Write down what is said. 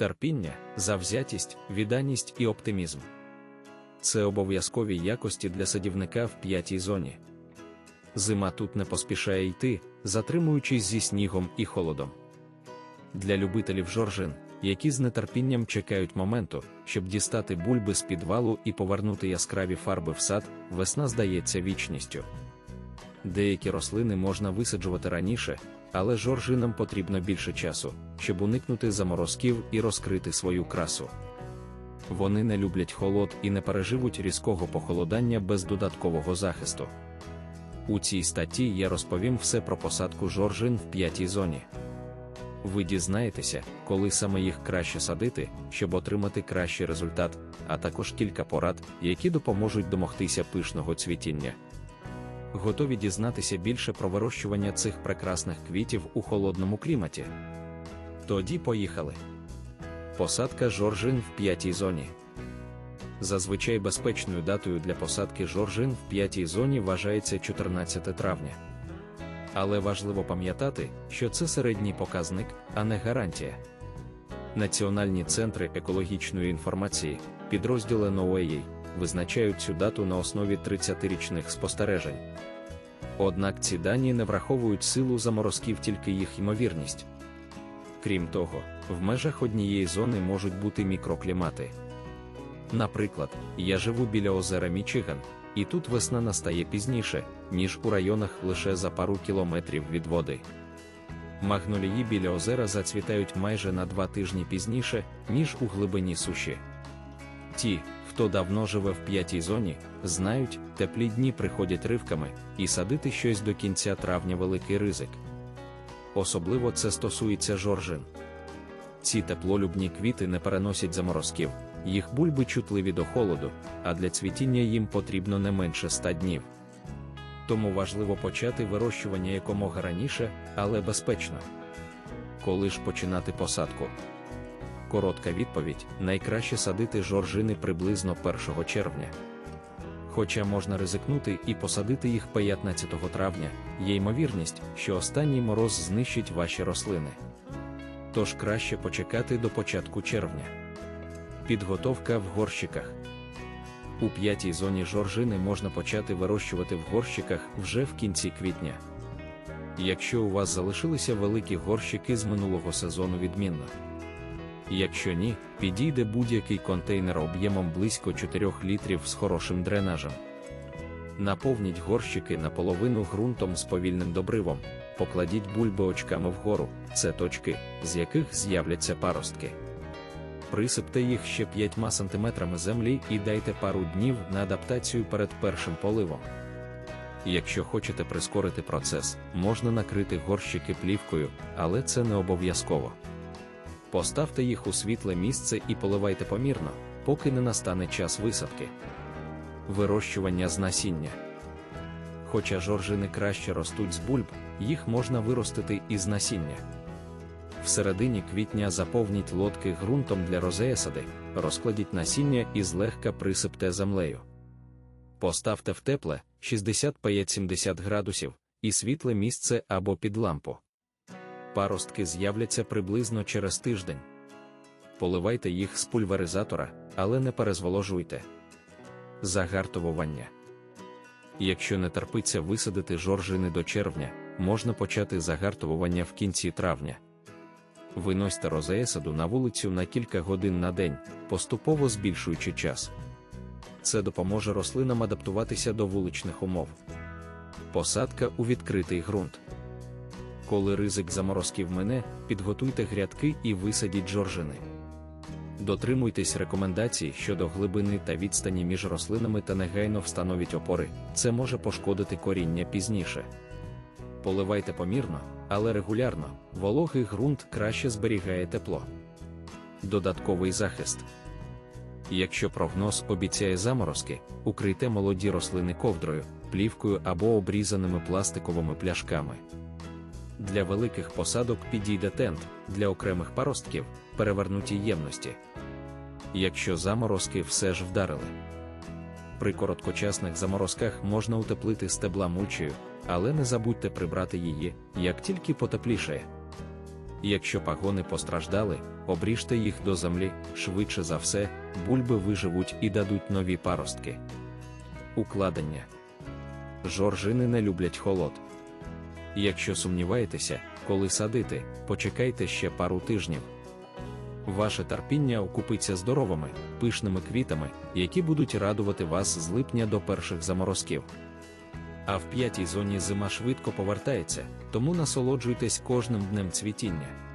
терпіння, завзятість, відданість і оптимізм. Це обов'язкові якості для садівника в п'ятій зоні. Зима тут не поспішає йти, затримуючись зі снігом і холодом. Для любителів жоржин, які з нетерпінням чекають моменту, щоб дістати бульби з підвалу і повернути яскраві фарби в сад, весна здається вічністю. Деякі рослини можна висаджувати раніше, але жоржинам потрібно більше часу, щоб уникнути заморозків і розкрити свою красу. Вони не люблять холод і не переживуть різкого похолодання без додаткового захисту. У цій статті я розповім все про посадку жоржин в п'ятій зоні. Ви дізнаєтеся, коли саме їх краще садити, щоб отримати кращий результат, а також кілька порад, які допоможуть домогтися пишного цвітіння. Готові дізнатися більше про вирощування цих прекрасних квітів у холодному кліматі. Тоді поїхали. Посадка жоржин в п'ятій зоні. Зазвичай безпечною датою для посадки жоржин в п'ятій зоні вважається 14 травня. Але важливо пам'ятати, що це середній показник, а не гарантія. Національні центри екологічної інформації, підрозділи NOAA, визначають цю дату на основі 30-річних спостережень. Однак ці дані не враховують силу заморозків тільки їх ймовірність. Крім того, в межах однієї зони можуть бути мікроклімати. Наприклад, я живу біля озера Мічиган, і тут весна настає пізніше, ніж у районах лише за пару кілометрів від води. Магнолії біля озера зацвітають майже на два тижні пізніше, ніж у глибині суші. Ті, хто давно живе в п'ятій зоні, знають, теплі дні приходять ривками, і садити щось до кінця травня великий ризик. Особливо це стосується жоржин. Ці теплолюбні квіти не переносять заморозків, їх бульби чутливі до холоду, а для цвітіння їм потрібно не менше 100 днів. Тому важливо почати вирощування якомога раніше, але безпечно. Коли ж починати посадку? Коротка відповідь: найкраще садити жоржини приблизно 1 червня. Хоча можна ризикнути і посадити їх 15 травня, є ймовірність, що останній мороз знищить ваші рослини. Тож краще почекати до початку червня. Підготовка в горщиках. У п'ятій зоні жоржини можна почати вирощувати в горщиках вже в кінці квітня. Якщо у вас залишилися великі горщики з минулого сезону відмінно. Якщо ні, підійде будь-який контейнер об'ємом близько 4 літрів з хорошим дренажем. Наповніть горщики наполовину ґрунтом з повільним добривом, покладіть бульби очками вгору, це точки, з яких з'являться паростки. Присипте їх ще 5 см землі і дайте пару днів на адаптацію перед першим поливом. Якщо хочете прискорити процес, можна накрити горщики плівкою, але це не обов'язково. Поставте їх у світле місце і поливайте помірно, поки не настане час висадки. Вирощування з насіння. Хоча жоржини краще ростуть з бульб, їх можна виростити із насіння. В середині квітня заповніть лодки ґрунтом для розеясади, розкладіть насіння і злегка присипте землею. Поставте в тепле 65-70 градусів і світле місце або під лампу. Паростки з'являться приблизно через тиждень. Поливайте їх з пульверизатора, але не перезволожуйте. Загартовування. Якщо не терпиться висадити жоржини до червня, можна почати загартовування в кінці травня. Виносьте розеясаду на вулицю на кілька годин на день, поступово збільшуючи час. Це допоможе рослинам адаптуватися до вуличних умов. Посадка у відкритий ґрунт. Коли ризик заморозків мине, підготуйте грядки і висадіть жоржини. Дотримуйтесь рекомендацій щодо глибини та відстані між рослинами та негайно встановіть опори, це може пошкодити коріння пізніше. Поливайте помірно, але регулярно, вологий ґрунт краще зберігає тепло. Додатковий захист. Якщо прогноз обіцяє заморозки, укрийте молоді рослини ковдрою, плівкою або обрізаними пластиковими пляшками. Для великих посадок підійде тент, для окремих паростків перевернуті ємності. Якщо заморозки все ж вдарили. При короткочасних заморозках можна утеплити стебла мульчею, але не забудьте прибрати її, як тільки потеплішає. Якщо пагони постраждали, обріжте їх до землі, швидше за все, бульби виживуть і дадуть нові паростки. Укладення. Жоржини не люблять холод. Якщо сумніваєтеся, коли садити, почекайте ще пару тижнів. Ваше терпіння окупиться здоровими, пишними квітами, які будуть радувати вас з липня до перших заморозків. А в п'ятій зоні зима швидко повертається, тому насолоджуйтесь кожним днем цвітіння.